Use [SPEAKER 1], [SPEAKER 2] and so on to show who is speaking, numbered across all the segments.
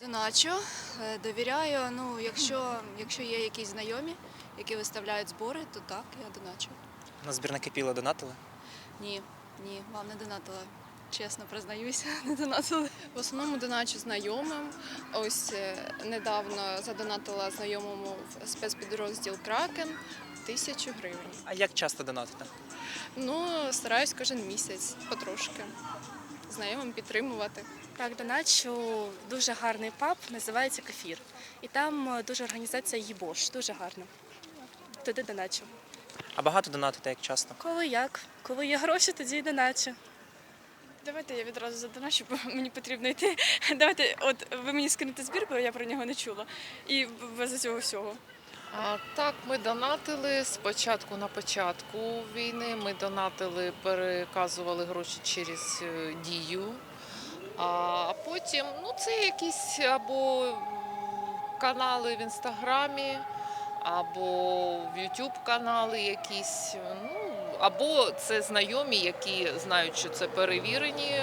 [SPEAKER 1] Доначу, е, довіряю. Ну, якщо, якщо є якісь знайомі, які виставляють збори, то так, я доначу.
[SPEAKER 2] На збірники піла донатили.
[SPEAKER 1] Ні, ні, вам не донатила. Чесно признаюся, не донатили.
[SPEAKER 3] В основному доначу знайомим. Ось е, недавно задонатила знайомому в спецпідрозділ Кракен тисячу гривень.
[SPEAKER 2] А як часто донатите?
[SPEAKER 3] Ну, стараюсь кожен місяць потрошки знайомим підтримувати.
[SPEAKER 4] Так, доначу дуже гарний паб, називається Кефір. І там е, дуже організація Їбош, дуже гарно. Туди доначу.
[SPEAKER 2] А багато донатите, як часто?
[SPEAKER 4] Коли як? Коли є гроші, тоді й доначу.
[SPEAKER 5] Давайте я відразу задоначу, бо мені потрібно йти. Давайте, от ви мені скинете збір, бо я про нього не чула. І без цього всього.
[SPEAKER 6] Так, ми донатили спочатку на початку війни. Ми донатили, переказували гроші через е, дію. А потім, ну, це якісь або канали в інстаграмі, або в YouTube канали якісь. Ну, або це знайомі, які знають, що це перевірені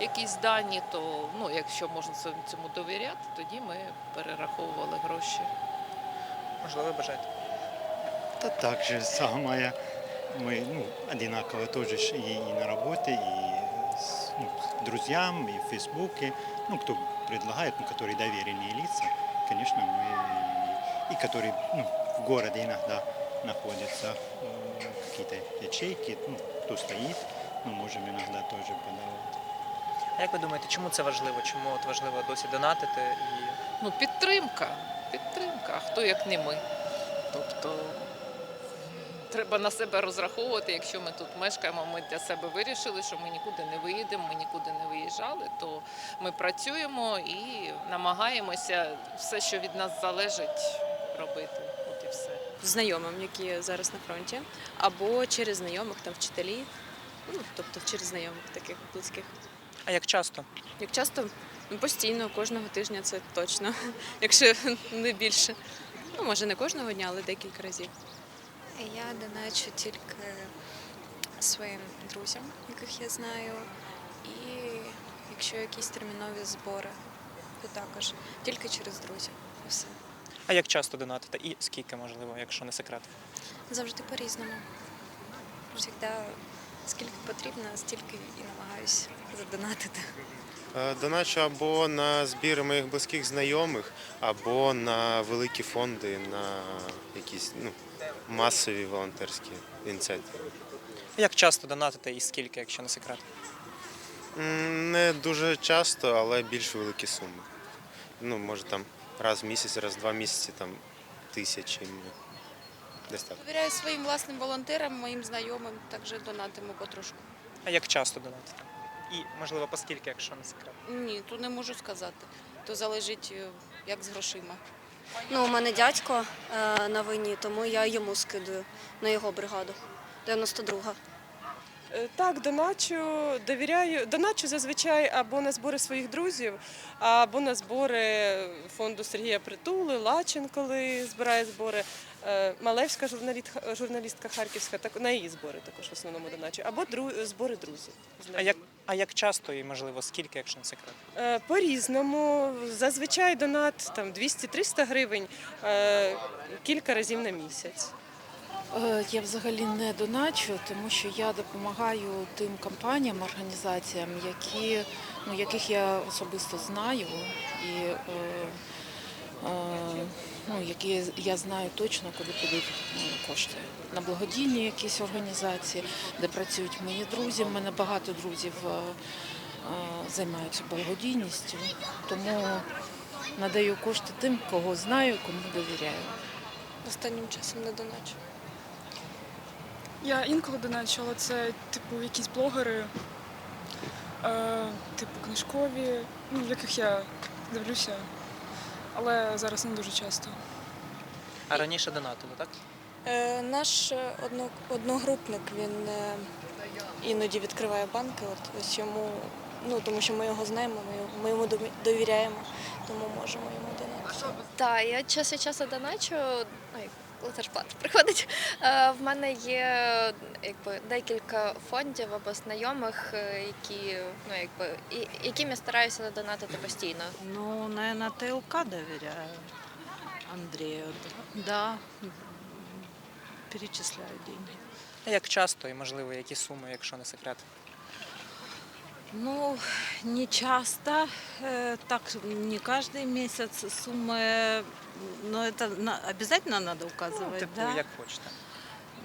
[SPEAKER 6] якісь дані, то ну, якщо можна цьому довіряти, тоді ми перераховували гроші
[SPEAKER 2] Можливо, ви бажаєте.
[SPEAKER 7] Да так же самое. Мы ну, одинаково тоже ж и, и на работе, и с, ну, с друзьям, и в Фейсбуке. Ну, кто предлагает, ну, которые доверенные лица, конечно, мы и, и которые ну, в городе иногда находятся э, какие-то ячейки, ну, кто стоит, мы можем иногда тоже подавать.
[SPEAKER 2] А як ви думаєте, чому це важливо? Чому от важливо досі донатити? І
[SPEAKER 6] Ну, підтримка. Підтримка. А хто як не ми? Тобто треба на себе розраховувати. Якщо ми тут мешкаємо, ми для себе вирішили, що ми нікуди не виїдемо, ми нікуди не виїжджали, то ми працюємо і намагаємося все, що від нас залежить, робити. От і все.
[SPEAKER 8] знайомим, які зараз на фронті, або через знайомих там вчителі, ну тобто через знайомих таких близьких.
[SPEAKER 2] А як часто?
[SPEAKER 8] Як часто Ну, постійно, кожного тижня це точно, якщо не більше. Ну може не кожного дня, але декілька разів.
[SPEAKER 9] Я доначу тільки своїм друзям, яких я знаю, і якщо якісь термінові збори, то також тільки через друзів. І все.
[SPEAKER 2] А як часто донатите? І скільки, можливо, якщо не секрет?
[SPEAKER 9] Завжди по-різному. Завжди скільки потрібно, стільки і намагаюся задонатити.
[SPEAKER 10] Е, Доначу або на збір моїх близьких знайомих, або на великі фонди, на якісь ну, масові волонтерські ініціативи.
[SPEAKER 2] Як часто донатите і скільки, якщо не секрет?
[SPEAKER 10] Не дуже часто, але більш великі суми. Ну, може там раз в місяць, раз в два місяці, там тисячі. Десь так.
[SPEAKER 5] Довіряю своїм власним волонтерам, моїм знайомим, також донатимо потрошку.
[SPEAKER 2] А як часто донатите? І, можливо, по скільки, якщо не секрет?
[SPEAKER 5] Ні, то не можу сказати. То залежить е, як з грошима.
[SPEAKER 11] Ну, у мене дядько е, на війні, тому я йому скидую на його бригаду. 92-га.
[SPEAKER 12] Е, Так, доначу, довіряю. Доначу зазвичай або на збори своїх друзів, або на збори фонду Сергія Притули, Лачин, коли збирає збори. Е, Малевська журналістка, журналістка Харківська, так на її збори також в основному доначу, або дру, збори друзів.
[SPEAKER 2] А як, а як часто і, можливо, скільки, якщо не секрет?
[SPEAKER 12] Е, По-різному. Зазвичай донат там 200-300 гривень кілька разів на місяць.
[SPEAKER 13] Е, Я взагалі не доначу, тому що я допомагаю тим компаніям, організаціям, які, ну, яких я особисто знаю, і е, е, ну, які я знаю точно, куди підуть ну, кошти. На благодійні якісь організації, де працюють мої друзі. У мене багато друзів е, е, займаються благодійністю, тому надаю кошти тим, кого знаю, кому довіряю.
[SPEAKER 9] Останнім часом не доначу.
[SPEAKER 5] Я інколи доначу, але це типу якісь блогери, е, типу книжкові, ну, яких я дивлюся, але зараз не дуже часто.
[SPEAKER 2] А раніше донатили, так?
[SPEAKER 11] Е, наш е, одно, одногрупник, він е, іноді відкриває банки, от ось йому, ну тому що ми його знаємо, ми, його- ми йому дові- довіряємо, тому можемо йому донатити.
[SPEAKER 4] Так, я час від часу доначу. Ой,
[SPEAKER 14] зарплата приходить. Е, В мене є якби декілька фондів або знайомих, е, які ну якби і яким я стараюся донатити постійно.
[SPEAKER 15] Ну, наверное, ТЛК доверяю Андрею. Да, перечисляю деньги.
[SPEAKER 2] А Як часто і можливо, які суми, якщо не секрет?
[SPEAKER 15] Ну, не часто, э, так не каждый месяц суммы, но это на- обязательно надо указывать,
[SPEAKER 2] Типу,
[SPEAKER 15] да?
[SPEAKER 2] як хочете.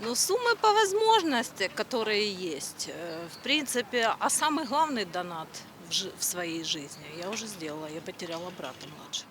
[SPEAKER 15] Ну, суммы по возможности, которые есть. Э, В принципе, а самый главный донат в, жи- в своей жизни я уже сделала. Я потеряла брата младшего.